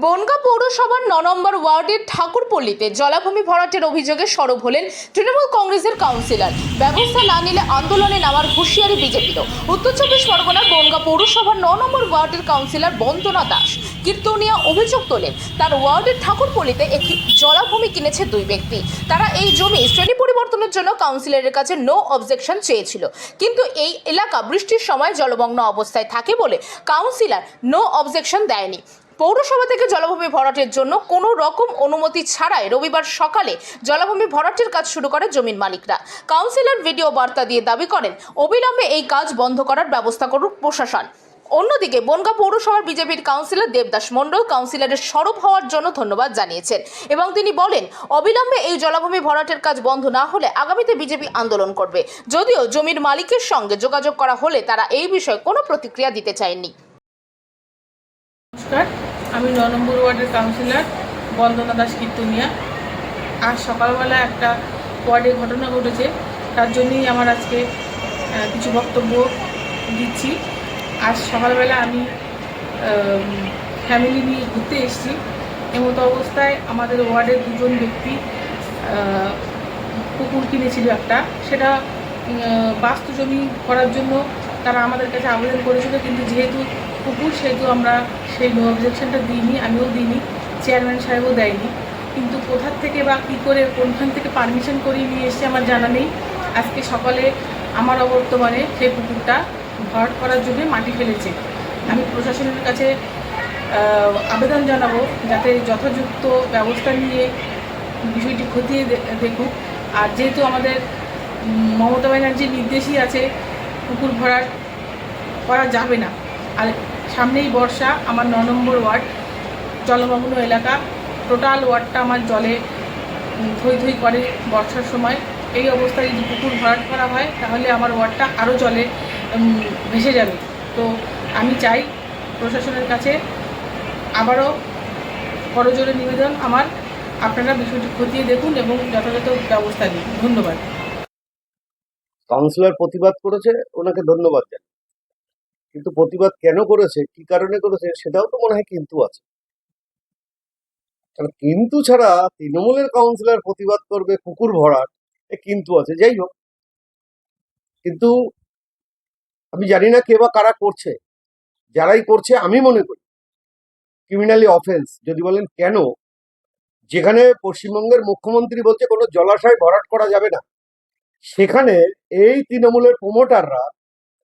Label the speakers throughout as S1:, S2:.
S1: বনগা পৌরসভার ন নম্বর ওয়ার্ডের ঠাকুরপল্লীতে জলাভূমি ভরাটের অভিযোগে সরব হলেন তৃণমূল কংগ্রেসের কাউন্সিলর। ব্যবস্থা না নিলে আন্দোলনে নামার হুঁশিয়ারি বিজেপিরও। উত্তর চব্বিশ পরগনার বনগা পৌরসভার ন নম্বর ওয়ার্ডের কাউন্সিলর বন্দনা দাস কীর্তনিয়া অভিযোগ তোলেন, তার ওয়ার্ডের ঠাকুরপল্লীতে একটি জলাভূমি কিনেছে দুই ব্যক্তি। তারা এই জমি শ্রেণি পরিবর্তনের জন্য কাউন্সিলরের কাছে নো অবজেকশন চেয়েছিল। কিন্তু এই এলাকা বৃষ্টির সময় জলমগ্ন অবস্থায় থাকে বলে কাউন্সিলর নো অবজেকশন দেয়নি। পৌরসভা থেকে জলাভূমি ভরাটের জন্য কোনো রকম অনুমতি ছাড়াই রবিবার সকালে জলাভূমি ভরাটের কাজ শুরু করে জমির মালিকরা। কাউন্সিলর ভিডিও বার্তা দিয়ে দাবি করেন, অবিলম্বে এই কাজ বন্ধ করার ব্যবস্থা করুক প্রশাসন। অন্যদিকে বনগা পৌরসভার বিজেপির কাউন্সিলর দেবদাস মণ্ডল কাউন্সিলরের সরব হওয়ার জন্য ধন্যবাদ জানিয়েছেন এবং তিনি বলেন, অবিলম্বে এই জলাভূমি ভরাটের কাজ বন্ধ না হলে আগামীতে বিজেপি আন্দোলন করবে। যদিও জমির মালিকের সঙ্গে যোগাযোগ করা হলে তারা এই বিষয়ে কোনো প্রতিক্রিয়া দিতে চায়নি।
S2: নমস্কার। আমি ন নম্বর ওয়ার্ডের কাউন্সিলর বন্দনা দাস কীর্তনিয়া। আজ সকালবেলা একটা ওয়ার্ডে ঘটনা ঘটেছে, তার জন্যই আমার আজকে কিছু বক্তব্য দিচ্ছি। আজ সকালবেলা আমি ফ্যামিলি নিয়ে ঘুরতে এসেছি। এমতো অবস্থায় আমাদের ওয়ার্ডের দুজন ব্যক্তি কুকুর কিনেছিল একটা। সেটা বাস্তু জমি করার জন্য তারা আমাদের কাছে আবেদন করেছিল, কিন্তু যেহেতু কুকুর, সেহেতু আমরা সেই নো অবজেকশনটা দিইনি, আমিও দিইনি চেয়ারম্যান সাহেবও দেয়নি। কিন্তু কোথার থেকে বা কী করে, কোনখান থেকে পারমিশন করিয়ে নিয়ে এসছে আমার জানা নেই। আজকে সকালে আমার অবর্তমানে সেই পুকুরটা ভরাট করার জন্য মাটি ফেলেছে। আমি প্রশাসনের কাছে আবেদন জানাব যাতে যথাযুক্ত ব্যবস্থা নিয়ে বিষয়টি খতিয়ে দেখুক। আর যেহেতু আমাদের মমতা ব্যানার্জির নির্দেশই আছে পুকুর ভরাট করা যাবে না, আর সামনেই বর্ষা, আমার ন নম্বর ওয়ার্ড জলমগ্ন এলাকা। টোটাল ওয়ার্ডটা আমার জলে থই থই করে বর্ষার সময়। এই অবস্থায় যদি পুকুর ভরাট করা হয়, তাহলে আমার ওয়ার্ডটা আরও জলে ভেসে যাবে। তো আমি চাই প্রশাসনের কাছে আবারও করজোরে নিবেদন আমার। আপনারা বিষয়টি খতিয়ে দেখুন এবং যথাযথ ব্যবস্থা নিন। ধন্যবাদ।
S3: কাউন্সিলর প্রতিবাদ করেছে, ওনাকে ধন্যবাদ জানাই। কিন্তু প্রতিবাদ কেন করেছে? কি কারণে করেছে? সেটাও তো মনে হয় কিন্তু আছে। কিন্তু ছাড়া তৃণমূলের কাউন্সিলর প্রতিবাদ করবে কুকুর ভরাট কিন্তু আছে। যাই হোক। কিন্তু আমি জানি না কে বা কারা করছে। যারাই করছে, আমি মনে করি ক্রিমিনালি অফেন্স যদি বলেন কেন? যেখানে পশ্চিমবঙ্গের মুখ্যমন্ত্রী বলছে কোনো জলাশয় ভরাট করা যাবে না, সেখানে এই তৃণমূলের প্রমোটাররা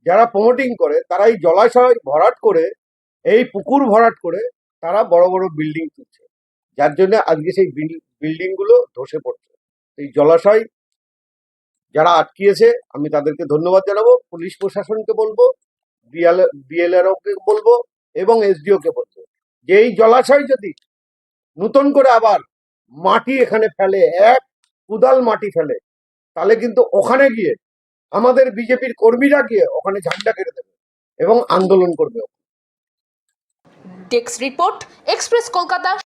S3: যারা প্রমোটিং করে, তারা এই জলাশয় ভরাট করে, এই পুকুর ভরাট করে, তারা বড় বড় বিল্ডিং তুলছে। যার জন্য আজকে সেই বিল্ডিংগুলো ধসে পড়ছে। এই জলাশয় যারা আটকিয়েছে, আমি তাদেরকে ধন্যবাদ জানাব। পুলিশ প্রশাসনকে বলব বিএল বিএলআরওকে বলব, এবং এসডিও কে বলব যে এই জলাশয় যদি নতুন করে আবার মাটি এখানে ফেলে, এক কুদাল মাটি ফেলে, তাহলে কিন্তু ওখানে গিয়ে আমাদের বিজেপির কর্মীরা গিয়ে ওখানে ঝান্ডা কেড়ে দেবে এবং আন্দোলন করবে।
S1: Desk report, Express, Kolkata.